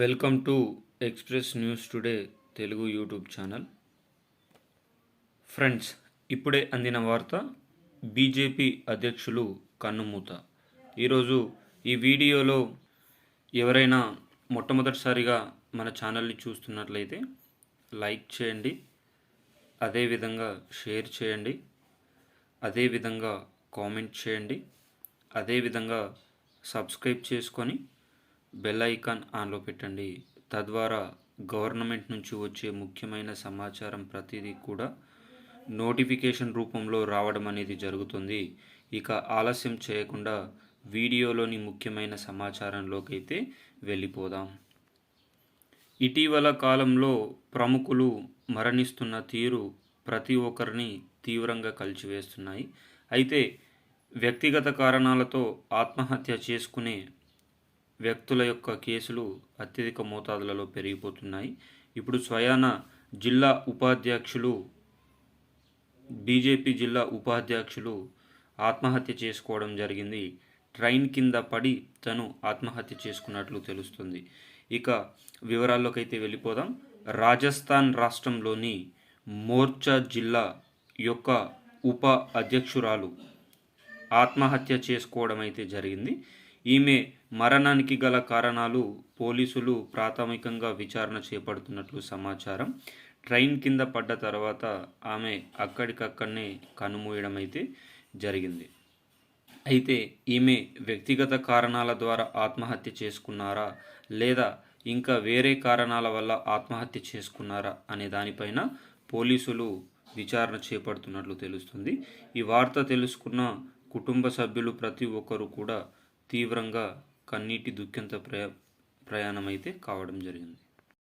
Welcome to Express News Today Telugu YouTube channel. Friends ఇప్పుడే అందిన వార్త బీజేపీ అధ్యక్షులు కన్నుమూత. ఈరోజు ఈ వీడియోలో ఎవరైనా మొట్టమొదటిసారిగా మన ఛానల్ని చూస్తున్నట్లయితే లైక్ చేయండి అదేవిధంగా షేర్ చేయండి అదేవిధంగా కామెంట్ చేయండి అదేవిధంగా సబ్స్క్రైబ్ చేసుకొని బెల్ ఐకాన్ ఆన్లో పెట్టండి. తద్వారా గవర్నమెంట్ నుంచి వచ్చే ముఖ్యమైన సమాచారం ప్రతిదీ కూడా నోటిఫికేషన్ రూపంలో రావడం అనేది జరుగుతుంది. ఇక ఆలస్యం చేయకుండా వీడియోలోని ముఖ్యమైన సమాచారంలోకైతే వెళ్ళిపోదాం. ఇటీవల కాలంలో ప్రముఖులు మరణిస్తున్న తీరు ప్రతి ఒక్కరిని తీవ్రంగా కలిచివేస్తున్నాయి. అయితే వ్యక్తిగత కారణాలతో ఆత్మహత్య చేసుకునే వ్యక్తుల యొక్క కేసులు అత్యధిక మోతాదులలో పెరిగిపోతున్నాయి. ఇప్పుడు స్వయాన జిల్లా ఉపాధ్యక్షులు బీజేపీ జిల్లా ఉపాధ్యక్షులు ఆత్మహత్య చేసుకోవడం జరిగింది. ట్రైన్ కింద పడి తను ఆత్మహత్య చేసుకున్నట్లు తెలుస్తుంది. ఇక వివరాల్లోకైతే వెళ్ళిపోదాం. రాజస్థాన్ రాష్ట్రంలోని మోర్చా జిల్లా యొక్క ఉప అధ్యక్షురాలు ఆత్మహత్య చేసుకోవడం అయితే జరిగింది. ఈమె మరణానికి గల కారణాలు పోలీసులు ప్రాథమికంగా విచారణ చేపడుతున్నట్లు సమాచారం. ట్రైన్ కింద పడ్డ తర్వాత ఆమె అక్కడికక్కడనే కనుమూయడం అయితే జరిగింది. అయితే ఈమె వ్యక్తిగత కారణాల ద్వారా ఆత్మహత్య చేసుకున్నారా? లేదా ఇంకా వేరే కారణాల వల్ల ఆత్మహత్య చేసుకున్నారా? అనే దానిపైన పోలీసులు విచారణ చేపడుతున్నట్లు తెలుస్తుంది. ఈ వార్త తెలుసుకున్న కుటుంబ సభ్యులు ప్రతి ఒక్కరు కూడా తీవ్రంగా కన్నీటి దుఃఖంతో ప్రయా ప్రయాణమైతే కావడం జరిగింది.